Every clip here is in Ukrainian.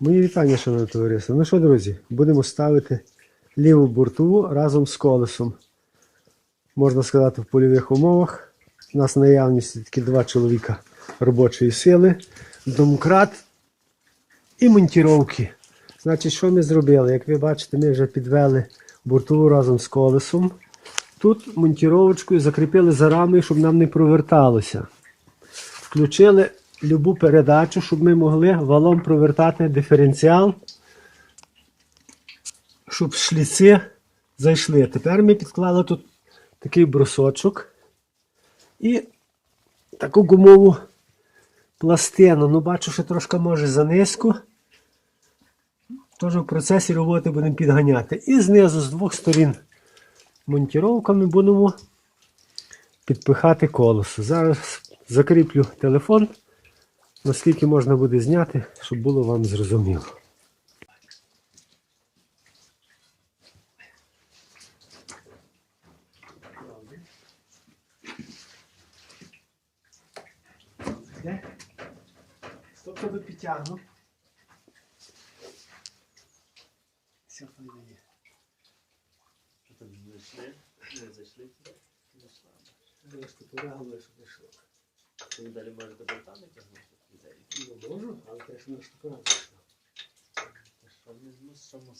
Мої вітання, шановне товариство. Ну що, друзі, будемо ставити ліву бортову разом з колесом. Можна сказати, в польових умовах. У нас наявність тільки два чоловіка робочої сили, домкрат і монтіровки. Значить, що ми зробили? Як ви бачите, ми вже підвели бортову разом з колесом. Тут монтіровочкою закріпили за рами, щоб нам не проверталося. Включили любу передачу, щоб ми могли валом провертати диференціал, щоб шліци зайшли. Тепер ми підклали тут такий брусочок і таку гумову пластину. Ну, бачу, що трошки може занизько. Тож в процесі роботи будемо підганяти. І знизу з двох сторін монтіровками будемо підпихати колесо. Зараз закріплю телефон, наскільки можна буде зняти, щоб було вам зрозуміло. Стоп, тебе підтягну. Все, є. Що там зайшли? Не зайшли? Зайшла. Я ж тут реагую, не. Ти далі можете бортами тягнути. Не можу, але теж на штука зайшла. Та що ми змусимо?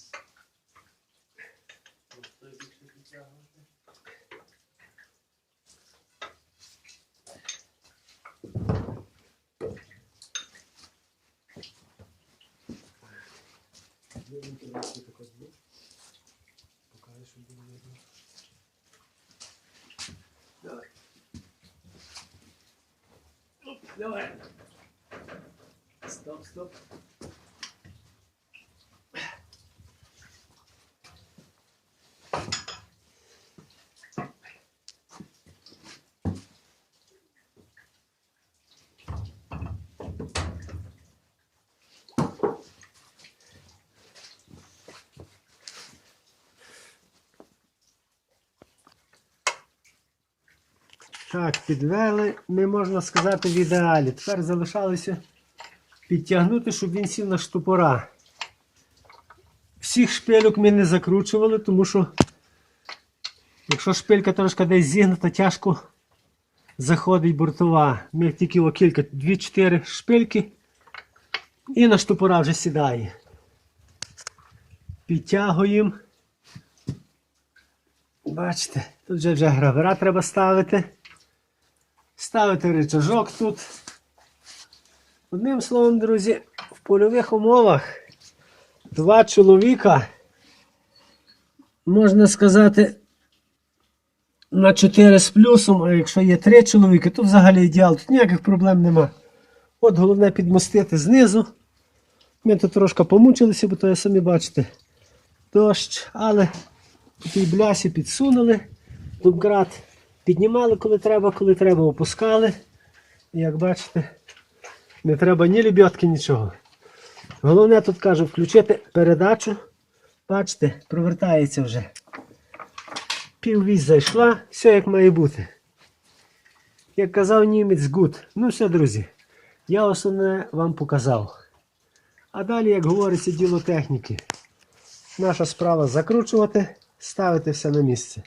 Просто більше підтягувати. Давай. Давай. Стоп, стоп. Так, підвели, ми можна сказати, в ідеалі. Тепер залишалося підтягнути, щоб він сів на штопора. Всіх шпильок ми не закручували, тому що якщо шпилька трошки десь зігнута, тяжко заходить бортова. Ми тільки о кілька, 2-4 шпильки і на штопора вже сідає. Підтягуємо. Бачите, тут вже, вже гравера треба ставити. Ставити рычажок тут. Одним словом, друзі, в польових умовах два чоловіка, можна сказати, на 4 з плюсом, а якщо є 3 чоловіки, то взагалі ідеал, тут ніяких проблем нема. От головне підмостити знизу. Ми тут трошки помучилися, бо то ви самі бачите дощ, але по тій блясі підсунули. Дубград піднімали, коли треба, коли треба, опускали. І як бачите, не треба ні лебідки, нічого. Головне тут кажу, включити передачу. Бачите, провертається вже. Піввісь зайшла, все як має бути. Як казав німець, good. Ну все, друзі. Я основне вам показав. А далі, як говориться, діло техніки. Наша справа закручувати, ставити все на місце.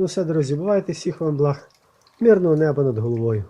Ну все, друзі, бувайте, всіх вам благ. Мирного неба над головою.